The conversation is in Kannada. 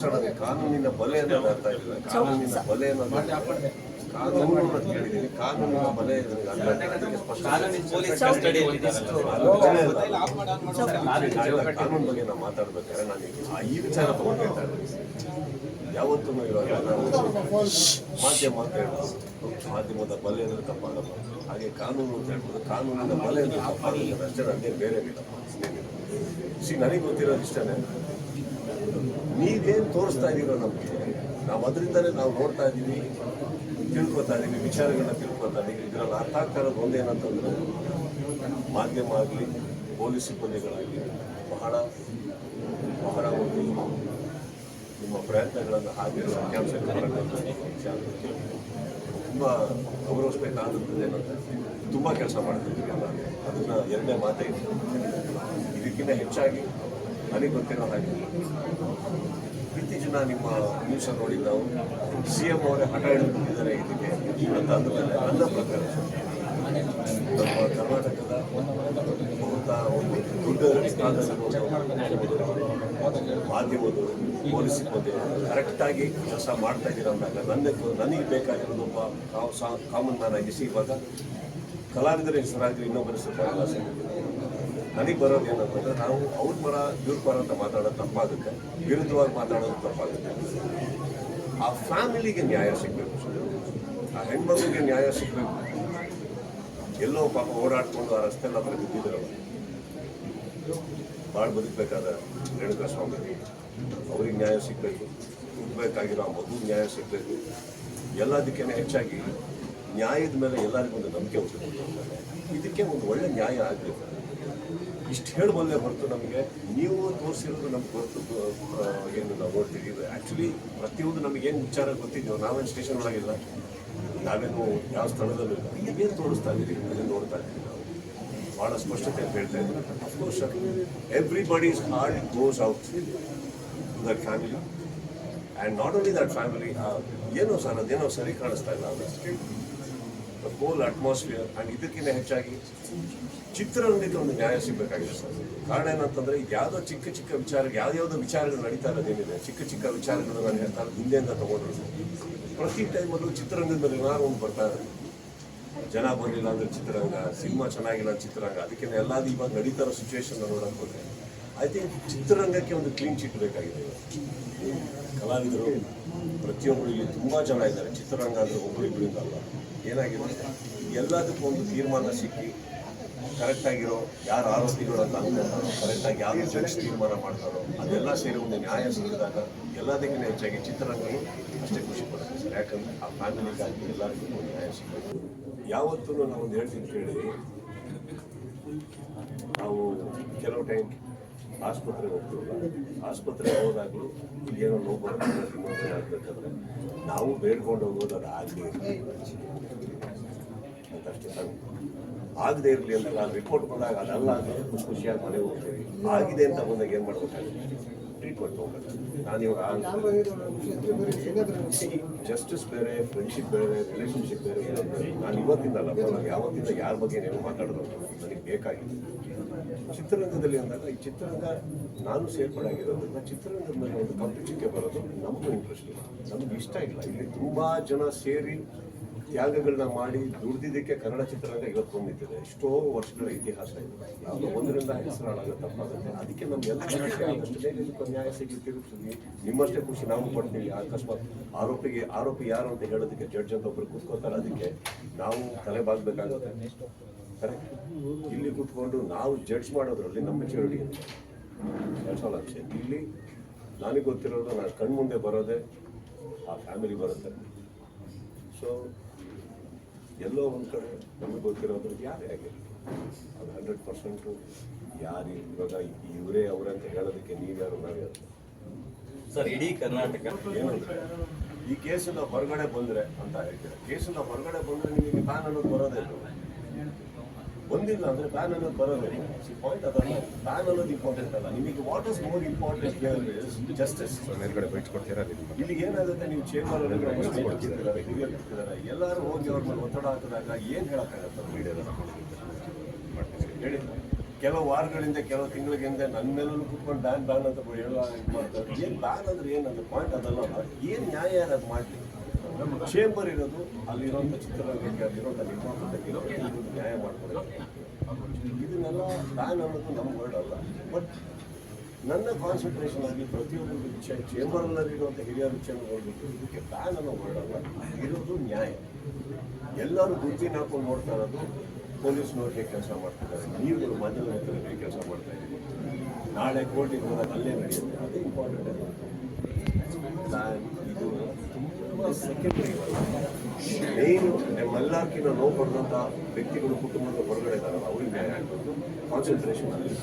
ಕಾನೂನಿನ ಬಲೆ ಅನ್ನೋದು ಅರ್ಥ ಆಗಿಲ್ಲ ಕಾನೂನಿನ ಬಲೆ ಅನ್ನೋದು ಕಾನೂನು ಕಾನೂನಿನ ಬಲೆ ಕಾನೂನು ಬಗ್ಗೆ ನಾವು ಮಾತಾಡ್ಬೇಕಾದ್ರೆ ನಾನು ಈ ವಿಚಾರ ತಗೊಂಡು ಹೇಳ್ತಾ ಇದ್ದೀನಿ ಯಾವತ್ತೂ ಇವಾಗ ಮಾಧ್ಯಮ ಅಂತ ಹೇಳ್ಬೋದು. ಮಾಧ್ಯಮದ ಬಲೆ ಅಂದ್ರೆ ತಪ್ಪಾಗಲ್ಲ ಹಾಗೆ ಕಾನೂನು ಅಂತ ಹೇಳ್ಬೋದು. ಕಾನೂನಿನ ಬಲೆ ಅಂದ್ರೆ ತಪ್ಪಾಗಲ್ಲ ಅಷ್ಟೇ ನನಗೆ ಬೇರೆ ಸಿ ನನಗೆ ಗೊತ್ತಿರೋದು ಇಷ್ಟನೇ. ನೀವೇನು ತೋರಿಸ್ತಾ ಇದ್ದೀರೋ ನಮಗೆ, ನಾವು ಅದರಿಂದಲೇ ನಾವು ನೋಡ್ತಾ ಇದ್ದೀವಿ ತಿಳ್ಕೊತಾ ಇದ್ದೀವಿ ವಿಚಾರಗಳನ್ನ ತಿಳ್ಕೊತಾ ಇದ್ದೀವಿ ಇದರಲ್ಲಿ ಅರ್ಥ ಆಗ್ತಾ ಒಂದೇನಂತಂದ್ರೆ, ಮಾಧ್ಯಮ ಆಗಲಿ, ಪೊಲೀಸ್ ಸಿಬ್ಬಂದಿಗಳಾಗಲಿ, ಬಹಳ ಬಹಳ ಒಂದು ನಿಮ್ಮ ಪ್ರಯತ್ನಗಳನ್ನು ವಿಚಾರ ತುಂಬ ಗೌರವಿಸ್ಬೇಕಾದಂಥದ್ದು ಏನಂದ್ರೆ, ತುಂಬ ಕೆಲಸ ಮಾಡ್ತಿದ್ದೀವಿ ಅಲ್ಲ. ಅದನ್ನು ಎರಡನೇ ಮಾತೇ ಇದೆ ಇದಕ್ಕಿಂತ ಹೆಚ್ಚಾಗಿ ನನಗೆ ಗೊತ್ತಿರೋ ಹಾಗೆ ಇತ್ತೀಚಿನ ನಿಮ್ಮ ನ್ಯೂಸ್ ನೋಡಿ ನಾವು ಸಿ ಎಂ ಅವರೇ ಹಠ ಹಿಡಿದುಕೊಂಡಿದ್ದಾರೆ ಇದಕ್ಕೆ. ಅಂತ ಅಂದಮೇಲೆ ನನ್ನ ಪ್ರಕಾರ. ನಮ್ಮ ಕರ್ನಾಟಕದ ಒಂದು ದೊಡ್ಡ ಮಾಧ್ಯಮದವರು ಪೊಲೀಸ್ ಸಿಬ್ಬಂದಿ ಕರೆಕ್ಟಾಗಿ ಕೆಲಸ ಮಾಡ್ತಾ ಇದ್ದೀರ ಅಂದಾಗ ನನಗೆ ನನಗೆ ಬೇಕಾಗಿರೋದು ಒಬ್ಬ ಕಾಮನ್ ಮ್ಯಾನ್ ಆಗಿ ಇವಾಗ ಕಲಾವಿದರ ಹೆಸರಾಗಿ ಇನ್ನೊಬ್ಬರ ಹೆಸರು ನನಗೆ ಬರೋದು ಏನಂತಂದ್ರೆ ನಾವು ಅವ್ರ ಪರ ಇವ್ರ ಪರ ಅಂತ ಮಾತಾಡೋದು ತಪ್ಪಾಗುತ್ತೆ. ವಿರುದ್ಧವಾಗಿ ಮಾತಾಡೋದು ತಪ್ಪಾಗುತ್ತೆ. ಆ ಫ್ಯಾಮಿಲಿಗೆ ನ್ಯಾಯ ಸಿಗಬೇಕು ಆ ಹೆಣ್ಮಗುಗೆ ನ್ಯಾಯ ಸಿಗಬೇಕು. ಎಲ್ಲೋ ಪಾಪ ಓಡಾಡ್ಕೊಂಡು ಆ ರಸ್ತೆ ಎಲ್ಲ ಬಿದ್ದಿದ್ರು ಭಾಳ ಬದುಕಬೇಕಾದ ರೇಣುಕಾ ಸ್ವಾಮಿ. ಅವ್ರಿಗೆ ನ್ಯಾಯ ಸಿಗಬೇಕು. ಹುಟ್ಟಬೇಕಾಗಿರೋ ಆ ಮಗು ನ್ಯಾಯ ಸಿಗಬೇಕು. ಎಲ್ಲದಕ್ಕಿಂತ ಹೆಚ್ಚಾಗಿ ನ್ಯಾಯದ ಮೇಲೆ ಎಲ್ಲರಿಗೂ ಒಂದು ನಂಬಿಕೆ ಹುಟ್ಟಬೇಕು ಇದಕ್ಕೆ ಒಂದು ಒಳ್ಳೆ ನ್ಯಾಯ ಆಗಬೇಕು. ಇಷ್ಟು ಹೇಳಬಲ್ಲೆ ಹೊರತು ನಮಗೆ. ನೀವು ತೋರಿಸಿರೋದು ನಮ್ಗೆ ಹೊರತು ಏನು ನಾವು ನೋಡ್ತೀವಿ. ಆ್ಯಕ್ಚುಲಿ ಪ್ರತಿಯೊಂದು ನಮಗೇನು ವಿಚಾರ ಗೊತ್ತಿದ್ದೆವು ನಾವೇನು ಸ್ಟೇಷನ್ ಒಳಗಿಲ್ಲ. ನಾವೇನು ಯಾವ ಸ್ಥಳದಲ್ಲೂ ಇಲ್ಲ. ನೀವೇನು ತೋರಿಸ್ತಾ ಇದ್ದೀರಿ ಅದನ್ನು ನೋಡ್ತಾ ಇದ್ದೀವಿ ನಾವು. ಭಾಳ ಸ್ಪಷ್ಟತೆ ಅಂತ ಹೇಳ್ತಾ ಇದ್ದೀವಿ of course everybody's hard goes out to that family and not only that family ಏನೋ ಸರ್, ಅದೇನೋ ಸರಿ ಕಾಣಿಸ್ತಾ ಇಲ್ಲ. ದ ಹೋಲ್ ಅಟ್ಮಾಸ್ಫಿಯರ್ ಆ್ಯಂಡ್ ಇದಕ್ಕಿಂತ ಹೆಚ್ಚಾಗಿ ಚಿತ್ರರಂಗಕ್ಕೆ ಒಂದು ನ್ಯಾಯ ಸಿಗಬೇಕಾಗಿದೆ ಸರ್. ಕಾರಣ ಏನಂತಂದ್ರೆ, ಯಾವುದೋ ಚಿಕ್ಕ ಚಿಕ್ಕ ವಿಚಾರ ಯಾವ್ಯಾವುದೋ ವಿಚಾರಗಳು ನಡೀತಾ ಇರೋದೇನಿದೆ ಚಿಕ್ಕ ಚಿಕ್ಕ ವಿಚಾರಗಳು ನಾನು ಹೇಳ್ತಾ ಹಿಂದೆಯಿಂದ ತಗೊಂಡ್ರು ಪ್ರತಿ ಟೈಮಲ್ಲೂ ಚಿತ್ರರಂಗದ ಮೇಲೆ ಏನಾದ್ರು ಒಂದು ಬರ್ತಾ ಇದೆ ಜನ ಬರಲಿಲ್ಲ ಅಂದ್ರೆ ಚಿತ್ರರಂಗ, ಸಿನಿಮಾ ಚೆನ್ನಾಗಿಲ್ಲ ಚಿತ್ರರಂಗ ಅದಕ್ಕೆ ಎಲ್ಲಾದ್ರೂ ಇವಾಗ ನಡೀತಾ ಇರೋ ಸಿಚುವೇಶನ್ ನೋಡೋಕೆ ಹೋದ್ರೆ ಐ ಥಿಂಕ್ ಚಿತ್ರರಂಗಕ್ಕೆ ಒಂದು ಕ್ಲೀನ್ ಚಿಟ್ ಬೇಕಾಗಿದೆ. ಕಲಾವಿದರು ಪ್ರತಿಯೊಬ್ಬರು ಇಲ್ಲಿ ತುಂಬ ಜನ ಇದ್ದಾರೆ. ಚಿತ್ರರಂಗ ಅಂದರೆ ಒಬ್ಬರು ಇಬ್ಬರಿಂದ ಅಲ್ಲ. ಏನಾಗಿದೆ? ಎಲ್ಲದಕ್ಕೂ ಒಂದು ತೀರ್ಮಾನ ಸಿಕ್ಕಿ ಕರೆಕ್ಟಾಗಿರೋ ಯಾರು ಆರೋಪಿಗಳು ಅಂತ ಅನ್ಕೊಂತಾರೋ ಕರೆಕ್ಟಾಗಿ ಯಾರು ಜಡ್ಜ್ ತೀರ್ಮಾನ ಮಾಡ್ತಾರೋ ಅದೆಲ್ಲ ಸೇರಿ ಒಂದು ನ್ಯಾಯ ಸಿಕ್ಕಿದಾಗ ಎಲ್ಲದಕ್ಕಿಂತ ಹೆಚ್ಚಾಗಿ ಚಿತ್ರರಂಗವು ಅಷ್ಟೇ ಖುಷಿ ಪಡುತ್ತೆ ಸರ್. ಯಾಕಂದರೆ ಆ ಫ್ಯಾಮಿಲಿಗಾಗಿ ಎಲ್ಲರಿಗೂ ಒಂದು ನ್ಯಾಯ ಸಿಗಬೇಕು ಯಾವತ್ತೂ ನಾವು ಒಂದು ಹೇಳ್ತೀನಿ ಕೇಳಿ. ನಾವು ಕೆಲವು ಟೈಮ್ ಆಸ್ಪತ್ರೆಗೆ ಹೋಗ್ತಿರಲ್ಲ, ಆಸ್ಪತ್ರೆಗೆ ಹೋದಾಗಲೂ ಏನೋ ನೋವು ಬರುತ್ತೆ ಇನ್ನೊಂದು ಆಗಬೇಕಾದ್ರೆ ನಾವು ಬೇಡ್ಕೊಂಡು ಹೋಗೋದು ಅದು ಆಗಲಿ ಅಂತ ಆಗದೆ ಇರಲಿ ಅಂತ ನಾನು ರಿಪೋರ್ಟ್ ಬಂದಾಗ ಅದಲ್ಲ ಖುಷಿ ಖುಷಿಯಾಗಿ ಮನೆಗೆ ಹೋಗ್ತೀವಿ. ಆಗಿದೆ ಅಂತ ಬಂದಾಗ ಏನು ಮಾಡ್ಬೇಕಾಗುತ್ತೆ? ಟ್ರೀಟ್ಮೆಂಟ್ ಹೋಗ್ಬೇಕು ನಾನು ಇವಾಗ ಜಸ್ಟಿಸ್ ಬೇರೆ ಫ್ರೆಂಡ್ಶಿಪ್ ಬೇರೆ ರಿಲೇಷನ್ಶಿಪ್ ಬೇರೆ. ನಾನು ಇವತ್ತಿಂದಲ್ಲ ನಾನು ಯಾವತ್ತಿಂದ ಯಾರ ಬಗ್ಗೆ ನೀವು ಮಾತಾಡೋದು ನನಗೆ ಬೇಕಾಗಿದೆ. ಚಿತ್ರರಂಗದಲ್ಲಿ ಅಂದಾಗ ಈ ಚಿತ್ರರಂಗ ನಾನು ಸೇರ್ಪಡಾಗಿರೋದ್ರಿಂದ ಚಿತ್ರರಂಗದ ಮೇಲೆ ಒಂದು ಕಂಪಿಟಿಕೆ ಬರೋದು ನಮಗೂ ಇಂಟ್ರೆಸ್ಟ್ ಇಲ್ಲ. ನಮ್ಗೆ ಇಷ್ಟ ಇಲ್ಲ. ಇಲ್ಲಿ ತುಂಬಾ ಜನ ಸೇರಿ ತ್ಯಾಗಗಳನ್ನ ಮಾಡಿ ದುಡ್ದಿದ್ದಕ್ಕೆ ಕನ್ನಡ ಚಿತ್ರರಂಗ ಇವತ್ತು ಬಂದಿದೆ. ಎಷ್ಟೋ ವರ್ಷಗಳ ಇತಿಹಾಸ ಇದೆ. ಯಾವುದೋ ಒಂದರಿಂದ ಹೆಸರಾಳಾಗ ತಪ್ಪಾಗುತ್ತೆ. ಅದಕ್ಕೆ ನಮ್ಗೆಲ್ಲ ಆದಷ್ಟು ನ್ಯಾಯ ಸಿಗುತ್ತಿರುತ್ತೀವಿ ನಿಮ್ಮಷ್ಟೇ ಖುಷಿ, ನಾವು ಪಡ್ತೀವಿ ಅಕಸ್ಮಾತ್ ಆರೋಪಿಗೆ, ಆರೋಪಿ ಯಾರು ಅಂತ ಹೇಳೋದಕ್ಕೆ ಜಡ್ಜ್ ಅಂತ ಒಬ್ರು ಕೂತ್ಕೋತಾರೆ ಅದಕ್ಕೆ ನಾವು ತಲೆ ಬಾಗ್ಬೇಕಾಗುತ್ತೆ. ಕರೆಕ್ಟ್ ಇಲ್ಲಿ ಕೂತ್ಕೊಂಡು ನಾವು ಜಡ್ಜ್ ಮಾಡೋದ್ರಲ್ಲಿ ನಮ್ಮ ಮೆಚುರಿಟಿ ಇದೆ. ಇಲ್ಲಿ ನನಗೆ ಗೊತ್ತಿರೋದು, ನಾನು ಕಣ್ಮುಂದೆ ಬರೋದೇ ಆ ಫ್ಯಾಮಿಲಿ ಬರುತ್ತೆ. ಸೊ ಎಲ್ಲೋ ಒಂದು ಕಡೆ ನಮಗೆ ಗೊತ್ತಿರೋದು ಯಾರೇ ಆಗಿರಲಿ. ಅದು ಹಂಡ್ರೆಡ್ ಪರ್ಸೆಂಟು ಯಾರು ಇವಾಗ ಇವರೇ ಅವರಂತ ಹೇಳೋದಕ್ಕೆ ನೀವ್ಯಾರು ನಾವ್ಯಾರು ಸರ್ ಇಡೀ ಕರ್ನಾಟಕ. ಏನಂದ್ರೆ ಈ ಕೇಸಿಂದ ಹೊರಗಡೆ ಬಂದರೆ ಅಂತ ಹೇಳ್ತಾರೆ? ಕೇಸಿಂದ ಹೊರಗಡೆ ಬಂದರೆ ನಿಮಗೆ ಕಾನೂನು ಬರೋದೇ ಬರೋದೇ ಬಂದಿಲ್ಲ ಅಂದ್ರೆ ಬ್ಯಾನ್ ಅನ್ನೋದು ಬರೋದಿಲ್ಲ ಪಾಯಿಂಟ್ ಅದಲ್ಲ ಬ್ಯಾನ್ ಅನ್ನೋದು ಇಂಪಾರ್ಟೆಂಟ್ ಅಲ್ಲ. ನಿಮಗೆ what is more important justice ಮೇಲ್ಗಡೆ ಬೈಟ್ಕೊಡ್ತೀರಾ ಇಲ್ಲಿ ಏನಾಗುತ್ತೆ? ನೀವು ಚೇಂಬರ್ ಎಲ್ಲರೂ ಹೋಗಿ ಅವ್ರ ಮೇಲೆ ಒತ್ತಡ ಹಾಕಿದಾಗ ಏನು ಹೇಳಕ್ಕಾಗತ್ತೆ? ಮೀಡಿಯಾದ ಹೇಳಿ. ಕೆಲವು ವಾರಗಳಿಂದ ಕೆಲವು ತಿಂಗಳಿಗೆ ಹಿಂದೆ ನನ್ನ ಮೇಲೂ ಕುತ್ಕೊಂಡು ಬ್ಯಾನ್ ಬ್ಯಾನ್ ಅಂತ ಹೇಳೋ ಇದು ಮಾಡ್ತಾರೆ. ಏನು ಬ್ಯಾನ್ ಅಂದ್ರೆ ಏನಂತ ಪಾಯಿಂಟ್ ಅದಲ್ಲ ಏನು ನ್ಯಾಯ ಅದು ಮಾಡಲಿ? ಚೇಂಬರ್ ಇರೋದು ಅಲ್ಲಿರೋಂಥ ಚಿತ್ರರಂಗಕ್ಕೆ ಅಲ್ಲಿರೋಂಥ ನಿರ್ಮಾಪಕರಿಗೆ ನ್ಯಾಯ ಮಾಡ್ಕೊಡೋದು. ಇದನ್ನೆಲ್ಲ ಬ್ಯಾನ್ ಅನ್ನೋದು ನಮ್ಮ ವರ್ಡ್ ಅಲ್ಲ. ಬಟ್ ನನ್ನ ಕಾನ್ಸಂಟ್ರೇಷನ್ ಆಗಿ ಪ್ರತಿಯೊಂದು ವಿಚಾರ ಚೇಂಬರ್ನಲ್ಲಿರುವಂಥ ಹಿರಿಯ ವಿಚಾರ ನೋಡ್ಬಿಟ್ಟು ಇದಕ್ಕೆ ಬ್ಯಾನ್ ಅನ್ನೋ ವರ್ಡ್ ಅಲ್ಲ. ಇರೋದು ನ್ಯಾಯ. ಎಲ್ಲರೂ ಗುರುತಿನ ಹಾಕೊಂಡು ನೋಡ್ತಾ ಇರೋದು ಪೊಲೀಸ್ನವ್ರಿಗೆ ಕೆಲಸ ಮಾಡ್ತಿದ್ದಾರೆ. ನೀವುಗಳು ಹೇಗೆ ಕೆಲಸ ಮಾಡ್ತಾ ಇದ್ದೀವಿ ನಾಳೆ ಕೋರ್ಟಿಗೆ ಹೋದಾಗ ಅಲ್ಲೇ ನಡೆಯುತ್ತೆ. ಅದು ಇಂಪಾರ್ಟೆಂಟ್ ತುಂಬ ಸೆಕೆಂಡ್ರಿ ಮೇನು ಮಲ್ಲಾರ್ಕಿನ ನೋವು ಪಡೆದಂಥ ವ್ಯಕ್ತಿಗಳು ಕುಟುಂಬದ ಹೊರಗಡೆ ಇದ್ದಾರಲ್ಲ ಅವ್ರಿಗೆ ಕಾನ್ಸಂಟ್ರೇಷನ್ ಅಲ್ಲಿ.